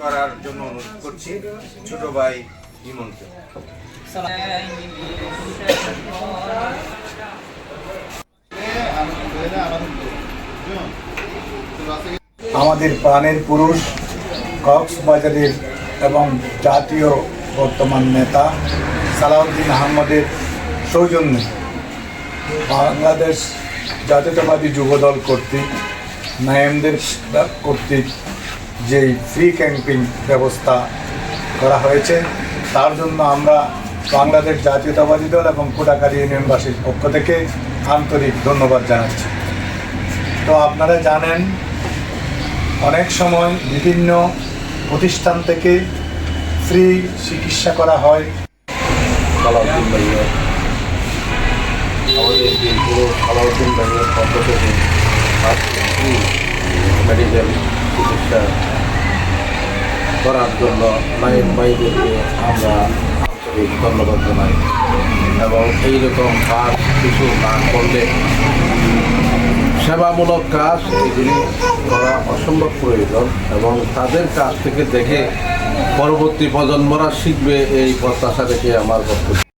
করার জন্য অনুরোধ করছি ছোট ভাই ইমনকে। আমাদের প্রাণের পুরুষ কক্সবাজারের এবং জাতীয় বর্তমান নেতা সালাউদ্দিন আহমদের সৌজন্যে বাংলাদেশ জাতীয়তাবাদী যুবদল কর্তৃক নায়েমদের কর্তৃক যেই ফ্রি ক্যাম্পিং ব্যবস্থা করা হয়েছে, তার জন্য আমরা বাংলাদেশ জাতীয়তাবাদী দল এবং কোটাকালী ইউনিয়নবাসীর পক্ষ থেকে আন্তরিক ধন্যবাদ জানাচ্ছি। তো আপনারা জানেন, অনেক সময় বিভিন্ন প্রতিষ্ঠান থেকে ফ্রি চিকিৎসা করা হয়। আমাদের বীরপুর সালাউদ্দিন ভাইয়ের পক্ষ থেকে মেডিকেল চিকিৎসা করার জন্য নাইম ভাইদেরকে আমরা আন্তরিক ধন্যবাদ জানাই। এবং এইরকম কাজ, কিছু না করলে সেবামূলক কাজ এগুলি করা অসম্ভব প্রয়োজন এবং তাদের কাছ থেকে দেখে পরবর্তী প্রজন্মরা শিখবে এই প্রত্যাশা থেকে আমার বক্তব্য।